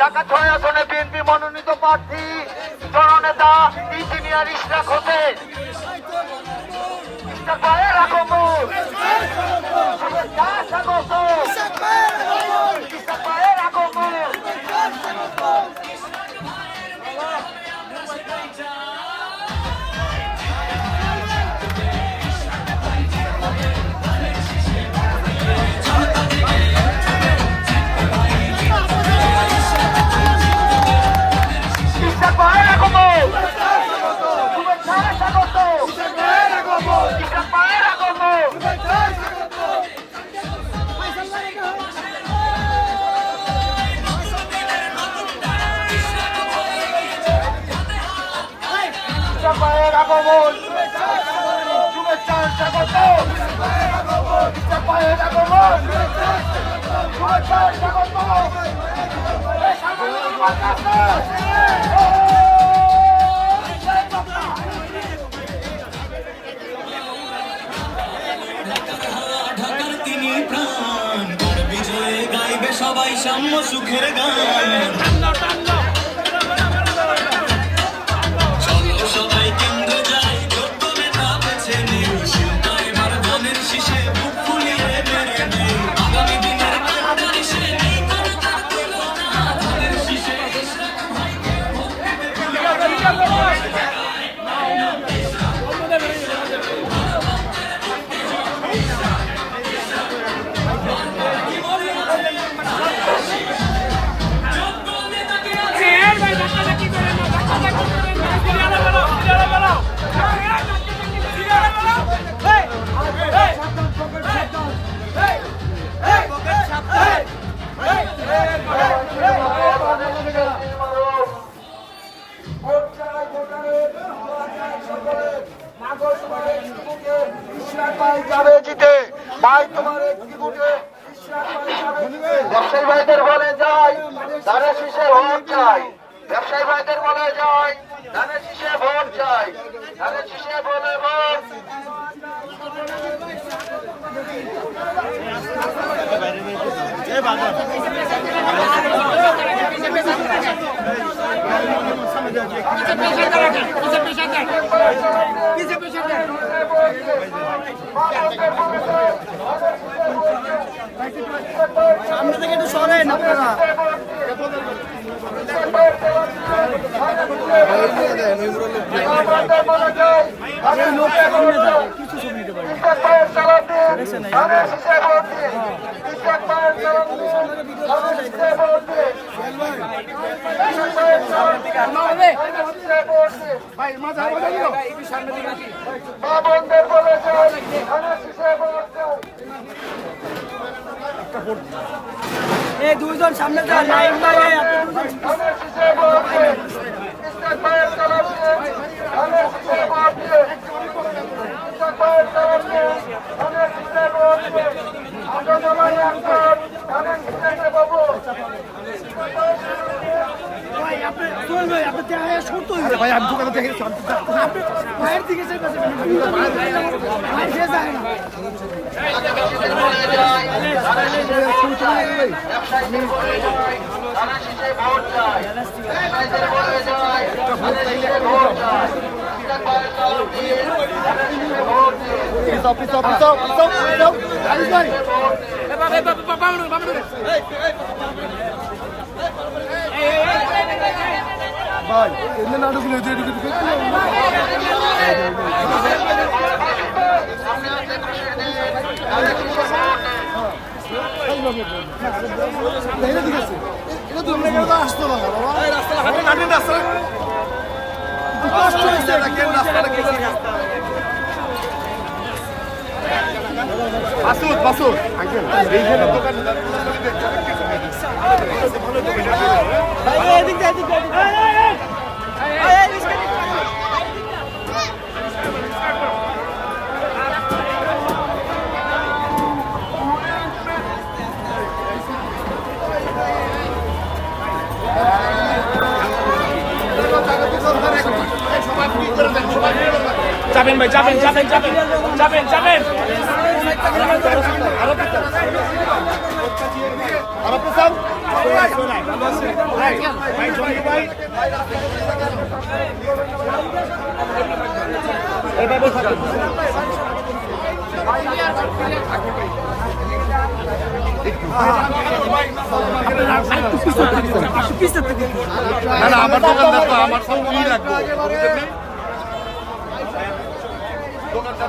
ঢাকা ছয় আসনে বিএনপি মনোনীত প্রার্থী জননেতা ইঞ্জিনিয়ার ইশরাক হোসেন। ইশরাক ভাইয়ের আগমন আগমন। আগমন তিনি প্রাণ। বিজয়ে গাইবে সবাই সাম্য সুখের গান। যাবে জিতে। ভাই তোমার একটি ভোটে ব্যবসায়ী ভাইদের বলে যাই ধানের শীষে ভোট চাই। ব্যবসায়ী ভাইদের বলে যাই ধানের শীষে ভোট চাই। ধানের শীষে বলে ভোট। সামনে থেকে একটু সরেন আপনারা। সামনে কিছু ছবি নিতে পারে ভাই এই দুইজন সামনে আমরা সবাই ভাই আমি দোকানে দেখে ভাইয়ের দিকে যায় না ধানের শীষে ভোট চাই দিকে আছে এটা তো আসতো না বাবা রাস্তা হাঁটেন হাঁটেন রাস্তা কষ্ট হয়েছে কেন রাস্তাটা কি মাসুদ মাসুদ আঙ্কেল এইখানে দোকান ভাই এদিক দিয়ে এদিক দিয়ে এই এই রিস্কা চাপেন ভাই চাপেন চাপেন চাপেন চাপেন চাপেন না আমার দোকানদার তো আমার সব কি রাখব দোকানদার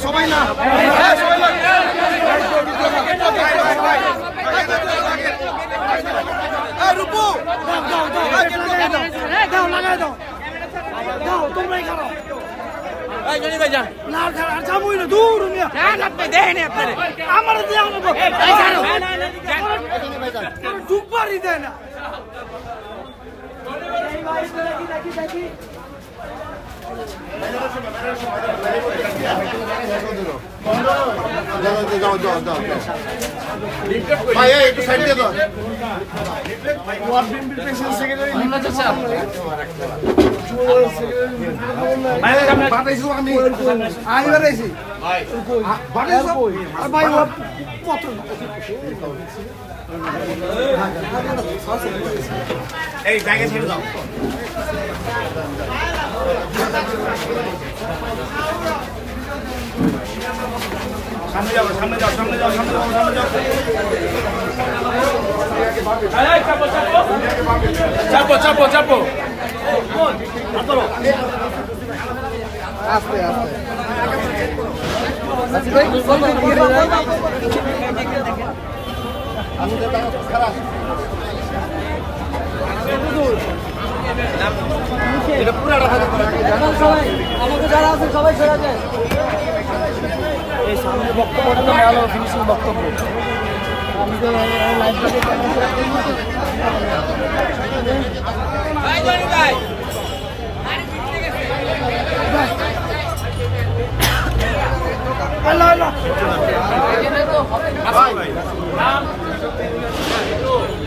সবাই না। দাও। লাগাই দাও। দাও তোমরাই খারাপ এই জনি ভাই যান। না খারাপ আর যাবোই না দূর মিয়া যান আপনি দেখেন আপনারে। আমার দেয় না যাও ভাই এই জায়গা ছেড়ে দাও। সামনে যাও সামনে যাও সামনে যাও সামনে যাও সামনে যাও চাপো চাপো চাপো আমাকে যারা আছে সবাই ছেড়ে দেয় এই সামনে বক্তব্যটা তো ভালো ফিনিশিং বক্তব্য। আমি তো লাইভ ভাই জনি ভাই। আল্লাহ আল্লাহ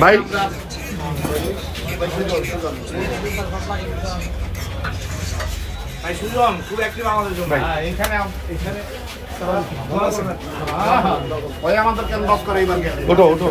ভাই। ভাই। সুজন খুব অ্যাক্টিভ আমাদের জন্য এখানে এখানে ওই আমাদের কেন লস করে এইবার ওঠো ওঠো।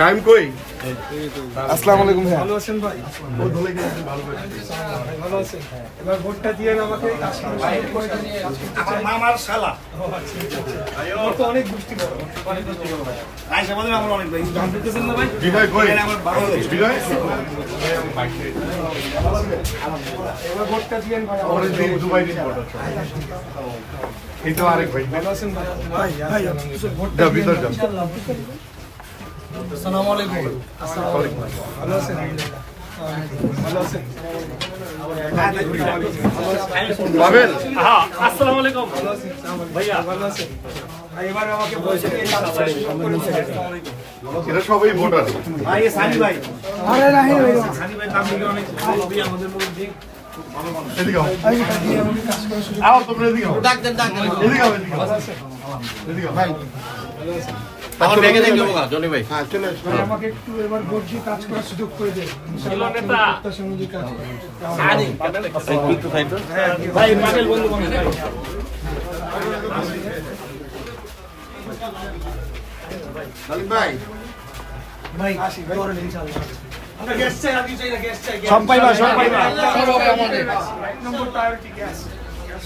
কাইম কই আসসালামু আলাইকুম ভাই ভালো আছেন ভাই? ও ধলে গেছে ভালো করে। ভালো আছেন? এবার ভোটটা দিয়ে আমাকে। আমার মামার শালা। আমার তো অনেক গোষ্ঠী বড়। আইসা আমাদের আমার অনেক ভাই। জানতে পেরেছেন না ভাই? বিজয় কই? আমার বাংলাদেশ বিজয় এবার ভোটটা দিয়ে ভাই ওরে দিন দুবাই দিন বড়। এই তো আরেক ভাই। ভালো আছেন ভাই? ভাই ভাই ভিতর আসসালামু আলাইকুম। ভালো আছেন? ভালো আছেন? পাবেন? আসসালামু আলাইকুম। ভাইয়া। ভালো আছেন? এবার আমাকে বলছে এরা সবাই ভোটার। ভাই সানি ভাই। আরে রাহি ভাই। সানি ভাই নাম অনেক ভালো আমাদের মধ্যে এদিকে আও। আও তোমরা এদিকে আও। ডাক দেন ডাক দেন। এদিকে ভাই আমার ব্যাগে দেখে দেবো জনি ভাই। হ্যাঁ চলে আসো আমাকে একটু এবার ভোট কাজ করার সুযোগ করে দেন। ইনশাআল্লাহ প্রত্যাশা অনুযায়ী কাজ করব। ভাই পাগল বন্ধু বান্ধব ভাই। সালিম ভাই ভাই আসি ভাই। ইনশাআল্লাহ আমরা গ্যাস চাই আগে চাই না গ্যাস চাই গ্যাস সব পাইবা সব পাইবা এক নম্বর প্রায়োরিটি গ্যাস গ্যাস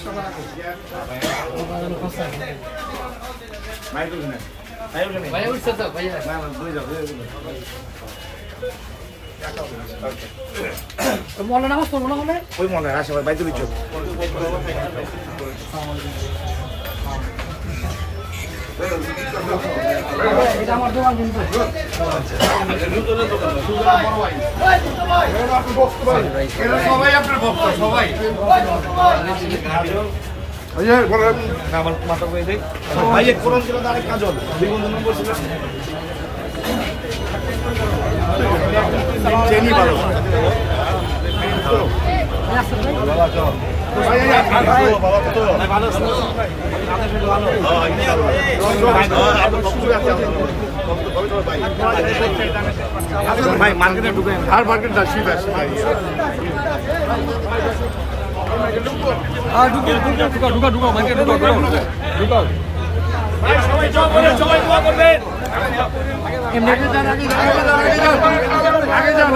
ভাই তুলি না নেই ভাই উঠছে তো ভাই না না দুই যাও দুই নামাজ পড়ব না মনে ওই মনে আসে ভাই ভাই তুলি এটা আমার দোকান কিন্তু সবাই আপনার ভক্ত সবাই আমার মাথা করে দেই। ভাই এক কোরআন ছিল তার কাজল। দুই নম্বর ছিল। চেনি ভালো। ভাই মার্কেটে ঢুকে আর মার্কেট ভাই আগে যান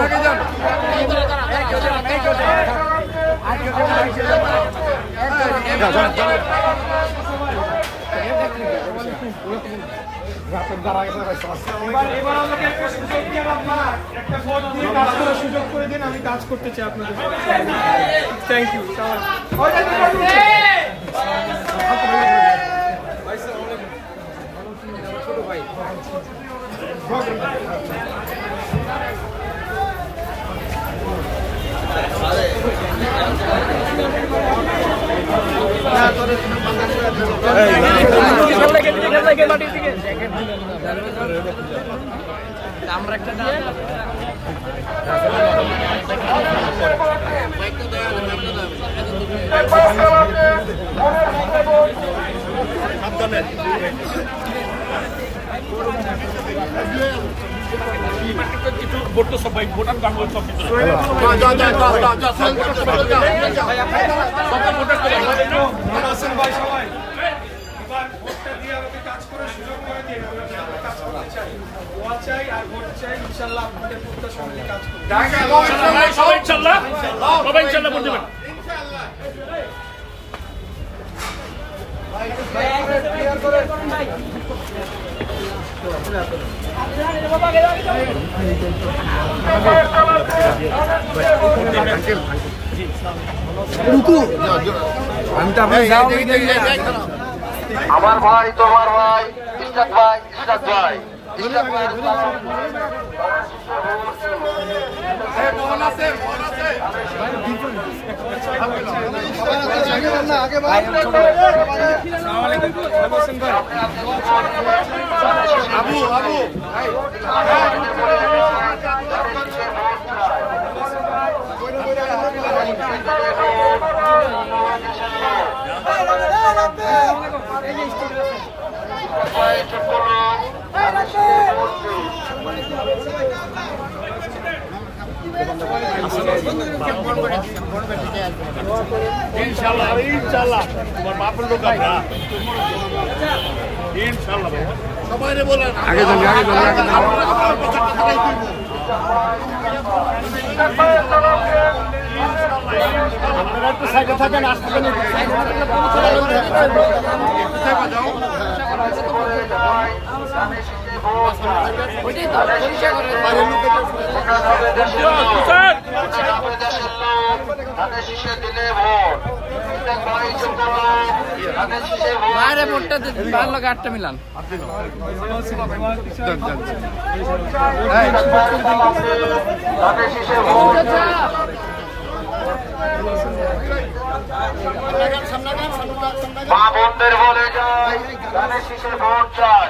সুযোগ করে দিন আমি কাজ করতে চাই আপনাদের। থ্যাংক ইউ ভাই ভোটটা দিয়ে আমাকে কাজ করে সুযোগ করে দিন আমরা আমরা কাজ করতে চাই দোয়া চাই ভোট চাই ইনশাল্লাহ আমার ভাই তোমার ভাই ইস্তাক ভাই ইস্তাক ভাই ইস্তাক ভাই। আবু আবু। তোমার বাপের লোক আমরা ইনশাআল্লাহ সবাই বলেন আগে যান আগে যান। আপনারা একটু সাইডে থাকেন আসতে ধানের বাইরে ভোটটা ভালো লাগে আটটা মিলান। মা বোনদের বলে যায় ধানের শীষে ভোট চাই।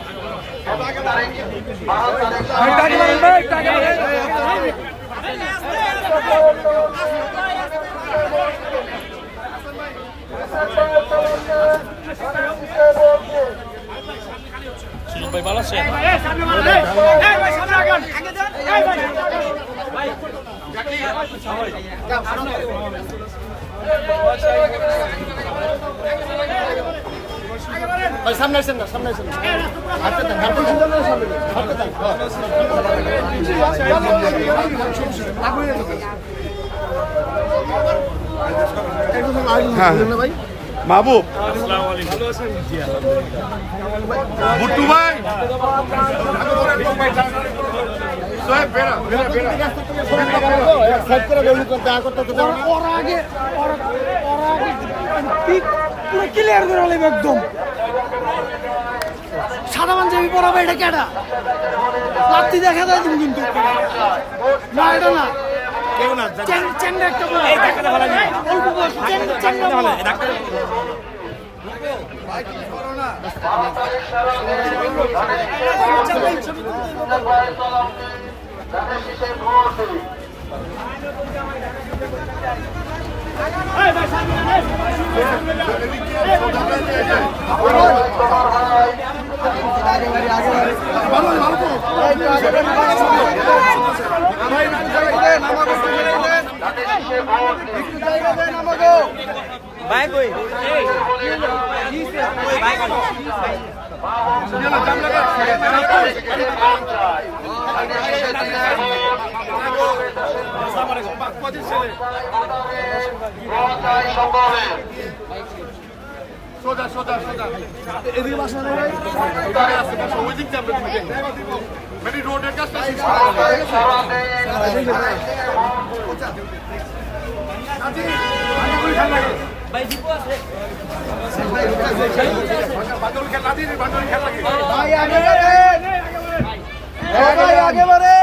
ভাই ভালো আছেন ভাই সামনে আসেন না সামনে আসেন না। হাঁটতে থাক হাঁটতে থাক। হাঁটতে থাক হ্যাঁ। মাহবুব। বুট্টু ভাই। ওর আগে ওর আগে পুরো ক্লিয়ার করে লাগবে একদম। সাদা পাঞ্জাবি পরাবে এটা কেডা লাত্তি দেখা যায় তুমি কিন্তু। না এটা না। কেউ না একটা বয়স চেন্ডা চেন্ডা বলে সোজা সোজা সোজা এদিকে বাসা না ভাই এদিকে আছে বাসা ওই দিক যাবে মানে রোডের কাছটা শেষ বাদল খেলা দিন বাদল খেলা ভাই আগে বাড়েন।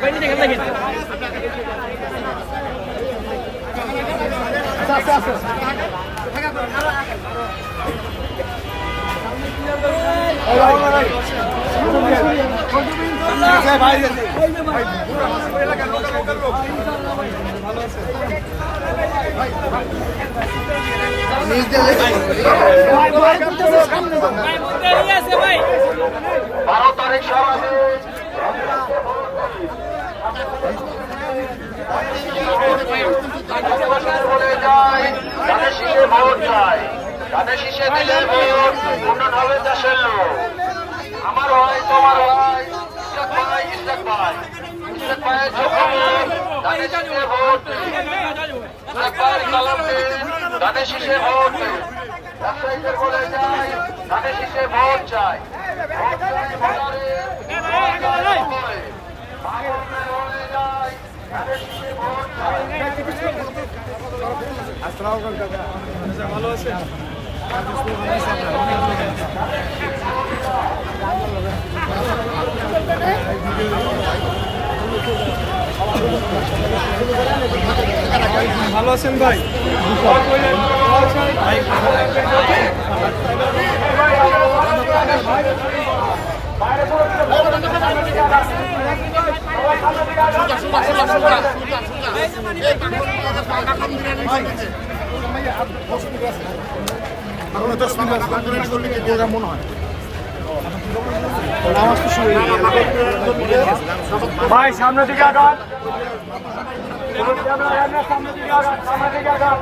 ভাই আগে বাড়েন বলে ভোট চাই শীষে দিলে ভোট উন্নয়ন হবে দেশের লোক আমার ভালো আছেন ভালো আছেন? ভাই এখন ভাই সামনে দিকে আগান। সামনে আগান।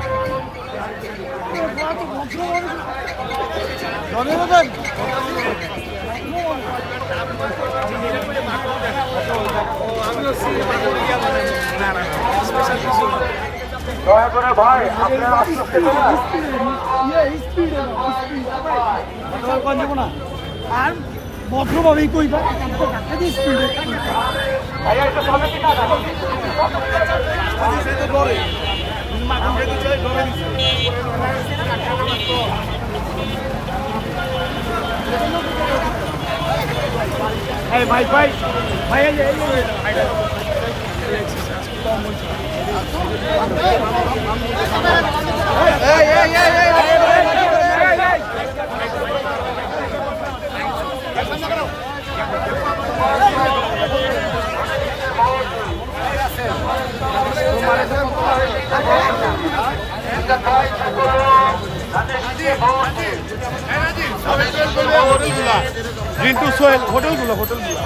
দয়া করে ভাই আপনারা আস্তে করুন। আর ভদ্রভাবেই কইবা স্পিডে একটু সামনে দিকে আগান এই ভাই ভাই ভাই এই রিন্টু সোহেল হোটেলগুলো হোটেলগুলো।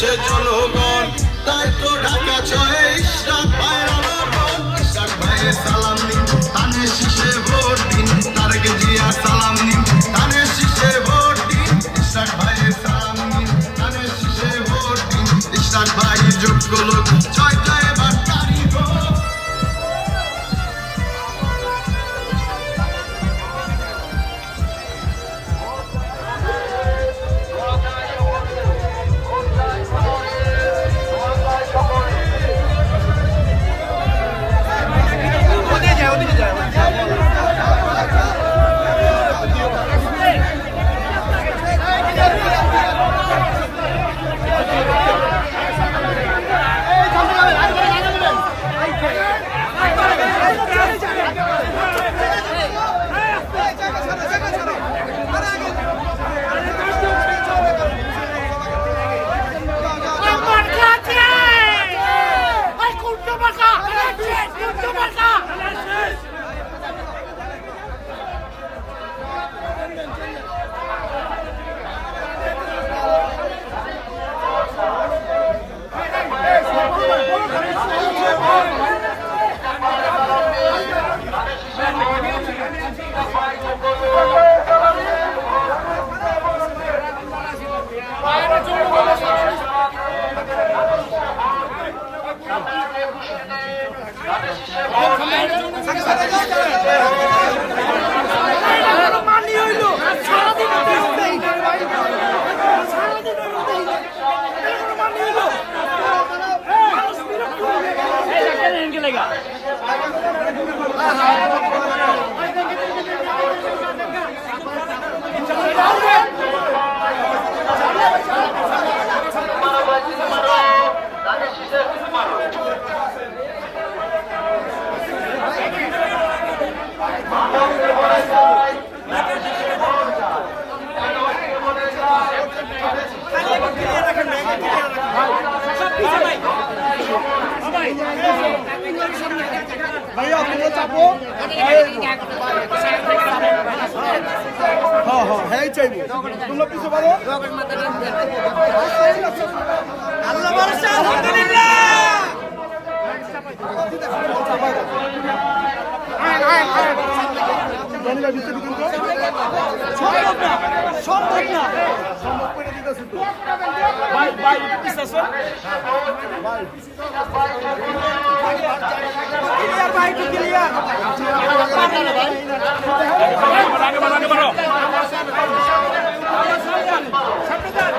জেগেছে জনগণ তাই তো ঢাকা ছয় সালাম নিন তানে চাপো হ্যাঁ হ্যাঁ হ্যাঁ চাইব। তোমরা পিছু পারো আল্লাহ ভরসা আলহামদুলিল্লাহ। না সম্ভব না। ভাই ভাই পিছাস ভাই ক্লিয়ার ভাই কি ক্লিয়ার আগে বাড়ো আগে বাড়ো সামনে যান সামনে যান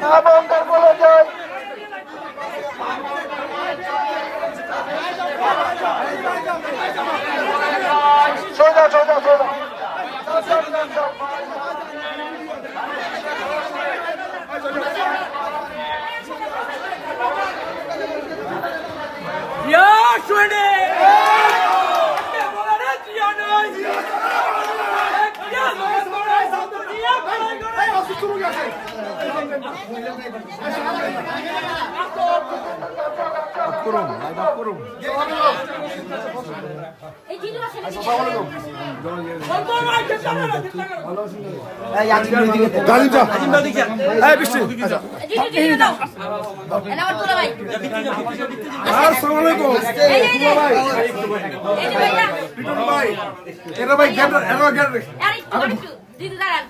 Vamos, ভাই এটা ভাই গেট এটা গেট দিদি দাঁড়ান